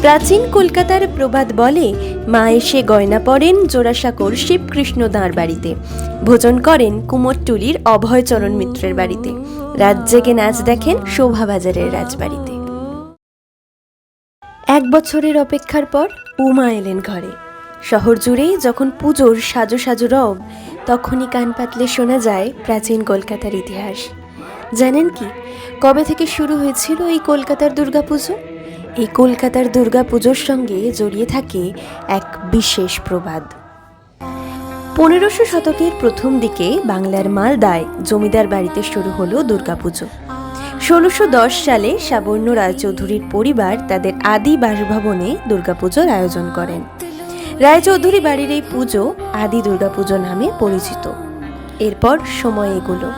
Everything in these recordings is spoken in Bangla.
প্রাচীন কলকাতার প্রবাদ বলে, মা এসে গয়না পরেন জোড়াসাঁকোর শিবকৃষ্ণ দাঁড় বাড়িতে। ভোজন করেন কুমোরটুলির অভয়চরণ মিত্রের বাড়িতে। রাত জেগে নাচ দেখেন শোভাবাজারের রাজবাড়িতে। এক বছরের অপেক্ষার পর উমা এলেন ঘরে। শহর জুড়ে যখন পুজোর সাজো সাজো রব, তখনই কান পাতলে শোনা যায় প্রাচীন কলকাতার ইতিহাস। জানেন কি, কবে থেকে শুরু হয়েছিল এই কলকাতার দুর্গাপুজো? এই কলকাতার দুর্গাপুজোর সঙ্গে জড়িয়ে থাকে এক বিশেষ প্রবাদ। পনেরোশো শতকের প্রথম দিকে বাংলার মালদায় জমিদার বাড়িতে শুরু হলো দুর্গাপুজো। ষোলোশো দশ সালে সাবর্ণ রায়চৌধুরীর পরিবার তাদের আদি বাসভবনে দুর্গাপুজোর আয়োজন করেন। রায়চৌধুরী বাড়ির এই পুজো আদি দুর্গাপুজো নামে পরিচিত। এরপর সময় এগুলো।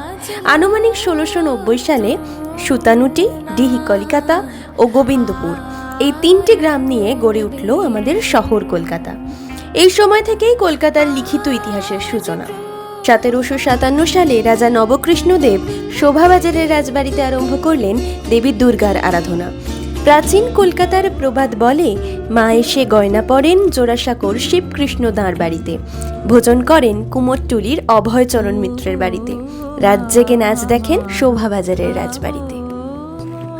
আনুমানিক ষোলোশো নব্বই সালে সুতানুটি, ডিহি কলিকাতা ও গোবিন্দপুর এই তিনটি গ্রাম নিয়ে গড়ে উঠল আমাদের শহর কলকাতা। এই সময় থেকেই কলকাতার লিখিত ইতিহাসের সূচনা। সতেরোশো সাতান্ন সালে রাজা নবকৃষ্ণদেব শোভাবাজারের রাজবাড়িতে আরম্ভ করলেন দেবী দুর্গার আরাধনা। প্রাচীন কলকাতার প্রবাদ বলে, মা এসে গয়না পরেন জোড়াসাঁকোর শিবকৃষ্ণ দাঁড় বাড়িতে। ভোজন করেন কুমোরটুলির অভয়চরণ মিত্রের বাড়িতে। রাত জেগে নাচ দেখেন শোভাবাজারের রাজবাড়িতে।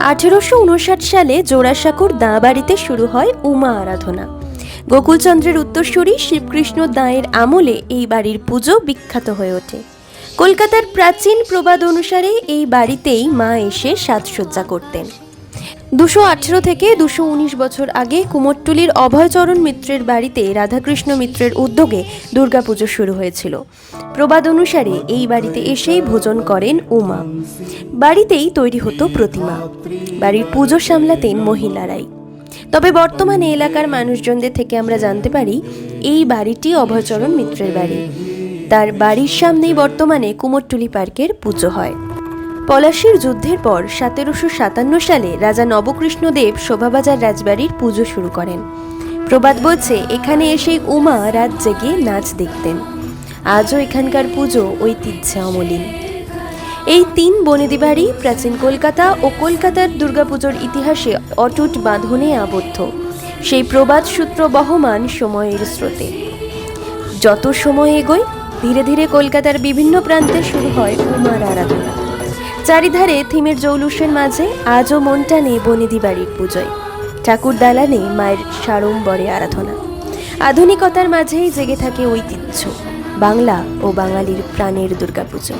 আঠেরোশো উনষাট সালে জোড়াসাঁকোর দাঁ বাড়িতে শুরু হয় উমা আরাধনা। গোকুলচন্দ্রের উত্তরসূরি শিবকৃষ্ণ দাঁয়ের আমলে এই বাড়ির পুজো বিখ্যাত হয়ে ওঠে। কলকাতার প্রাচীন প্রবাদ অনুসারে এই বাড়িতেই মা এসে সাজসজ্জা করতেন। দুশো আঠেরো থেকে দুশো উনিশ বছর আগে কুমোরটুলির অভয়চরণ মিত্রের বাড়িতে রাধাকৃষ্ণ মিত্রের উদ্যোগে দুর্গাপুজো শুরু হয়েছিল। প্রবাদ অনুসারে এই বাড়িতে এসেই ভোজন করেন উমা। বাড়িতেই তৈরি হতো প্রতিমা। বাড়ির পুজো সামলাতেন মহিলারাই। তবে বর্তমানে এলাকার মানুষজনদের থেকে আমরা জানতে পারি, এই বাড়িটি অভয়চরণ মিত্রের বাড়ি। তার বাড়ির সামনেই বর্তমানে কুমোরটুলি পার্কের পুজো হয়। পলাশির যুদ্ধের পর সতেরোশো সাতান্ন সালে রাজা নবকৃষ্ণদেব শোভাবাজার রাজবাড়ির পুজো শুরু করেন। প্রবাদ বলছে, এখানে এসে উমা রাত জেগে নাচ দেখতেন। আজও এখানকার পুজো ঐতিহ্যে অমলিন এই তিন বনেদি বাড়ি প্রাচীন কলকাতা ও কলকাতার দুর্গাপুজোর ইতিহাসে অটুট বাঁধনে আবদ্ধ। সেই প্রবাদ সূত্র বহমান সময়ের স্রোতে। যত সময় এগোয়, ধীরে ধীরে কলকাতার বিভিন্ন প্রান্তে শুরু হয় উমার আরাধনা। চারিধারে থিমের জৌলুসের মাঝে আজও মন টানে বনেদি বাড়ির পুজোয়। ঠাকুর দালানে মায়ের সাড়ম্বরে আরাধনা। আধুনিকতার মাঝেই জেগে থাকে ঐতিহ্য, বাংলা ও বাঙালির প্রাণের দুর্গাপুজো।